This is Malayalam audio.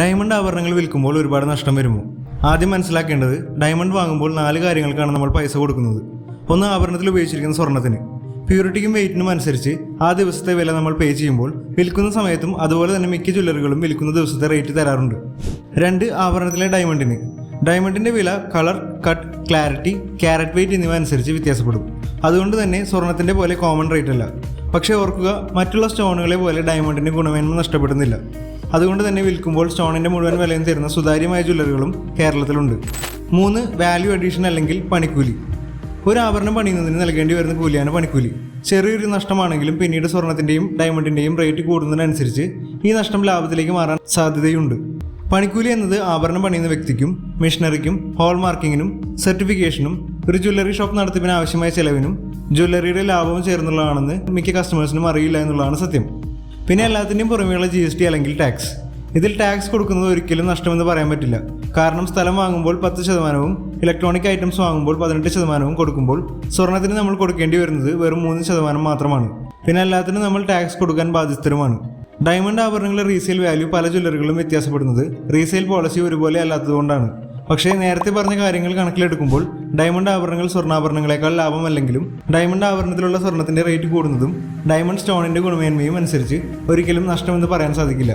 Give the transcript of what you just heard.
ഡയമണ്ട് ആഭരണങ്ങൾ വിൽക്കുമ്പോൾ ഒരുപാട് നഷ്ടം വരുമോ? ആദ്യം മനസ്സിലാക്കേണ്ടത് ഡയമണ്ട് വാങ്ങുമ്പോൾ നാല് കാര്യങ്ങൾക്കാണ് നമ്മൾ പൈസ കൊടുക്കുന്നത്. ഒന്ന് ആഭരണത്തിൽ ഉപയോഗിച്ചിരിക്കുന്ന സ്വർണത്തിന്. പ്യൂരിറ്റിക്കും വെയിറ്റിനും അനുസരിച്ച് ആ ദിവസത്തെ വില നമ്മൾ പേ ചെയ്യുമ്പോൾ വിൽക്കുന്ന സമയത്തും അതുപോലെ തന്നെ മിക്ക ജ്വല്ലറികളും വിൽക്കുന്ന ദിവസത്തെ റേറ്റ് തരാറുണ്ട്. രണ്ട് ആഭരണത്തിലെ ഡയമണ്ടിന്. ഡയമണ്ടിന്റെ വില colour cut clarity carat weight എന്നിവ അനുസരിച്ച് വ്യത്യാസപ്പെടും. അതുകൊണ്ട് തന്നെ സ്വർണത്തിന്റെ പോലെ കോമൺ റേറ്റ് അല്ല. പക്ഷേ ഓർക്കുക മറ്റുള്ള സ്റ്റോണുകളെ പോലെ ഡയമണ്ടിന്റെ ഗുണമേന്മ നഷ്ടപ്പെടുന്നില്ല. അതുകൊണ്ട് തന്നെ വിൽക്കുമ്പോൾ സ്റ്റോണിന്റെ മുഴുവൻ വിലയും തരുന്ന സുതാര്യമായ ജ്വല്ലറികളും കേരളത്തിലുണ്ട്. മൂന്ന് വാല്യൂ അഡീഷൻ അല്ലെങ്കിൽ പണിക്കൂലി. ഒരു ആഭരണം പണിയുന്നതിന് നൽകേണ്ടി വരുന്ന കൂലിയാണ് പണിക്കൂലി. ചെറിയൊരു നഷ്ടമാണെങ്കിലും പിന്നീട് സ്വർണത്തിന്റെയും ഡയമണ്ടിന്റെയും റേറ്റ് കൂടുന്നതിനനുസരിച്ച് ഈ നഷ്ടം ലാഭത്തിലേക്ക് മാറാൻ സാധ്യതയുണ്ട്. പണിക്കൂലി എന്നത് ആഭരണം പണിയുന്ന വ്യക്തിക്കും മെഷീനറിക്കും ഹോൾ മാർക്കിങ്ങിനും സർട്ടിഫിക്കേഷനും ഒരു ജ്വല്ലറി ഷോപ്പ് നടത്തിപ്പിന് ആവശ്യമായ ചെലവിനും ജ്വല്ലറിയുടെ ലാഭവും ചേർന്നുള്ളതാണെന്ന് മിക്ക കസ്റ്റമേഴ്സിനും അറിയില്ല എന്നുള്ളതാണ് സത്യം. പിന്നെ എല്ലാത്തിന്റെയും പുറമെയുള്ള ജി എസ് ടി അല്ലെങ്കിൽ ടാക്സ് ഇതിൽ ടാക്സ് കൊടുക്കുന്നത് ഒരിക്കലും നഷ്ടമെന്ന് പറയാൻ പറ്റില്ല. കാരണം സ്ഥലം വാങ്ങുമ്പോൾ പത്ത് ശതമാനവും ഇലക്ട്രോണിക് ഐറ്റംസ് വാങ്ങുമ്പോൾ പതിനെട്ട് ശതമാനവും കൊടുക്കുമ്പോൾ സ്വർണത്തിന് നമ്മൾ കൊടുക്കേണ്ടി വരുന്നത് വെറും മൂന്ന് ശതമാനം മാത്രമാണ്. പിന്നെ എല്ലാത്തിനും നമ്മൾ ടാക്സ് കൊടുക്കാൻ ബാധ്യസ്ഥരുമാണ്. ഡയമണ്ട് ആഭരണങ്ങളുടെ റീസെയിൽ വാല്യൂ പല ജ്വല്ലറികളും വ്യത്യാസപ്പെടുന്നത്. റീസെയിൽ പോളിസി ഒരുപോലെ അല്ലാത്തതുകൊണ്ടാണ് പക്ഷേ നേരത്തെ പറഞ്ഞ കാര്യങ്ങൾ കണക്കിലെടുക്കുമ്പോൾ ഡയമണ്ട് ആഭരണങ്ങൾ സ്വർണാഭരണങ്ങളെക്കാൾ ലാഭമല്ലെങ്കിലും ഡയമണ്ട് ആഭരണത്തിലുള്ള സ്വർണത്തിന്റെ റേറ്റ് കൂടുന്നതും ഡയമണ്ട് സ്റ്റോണിന്റെ ഗുണമേന്മയും അനുസരിച്ച് ഒരിക്കലും നഷ്ടമെന്ന് പറയാൻ സാധിക്കില്ല.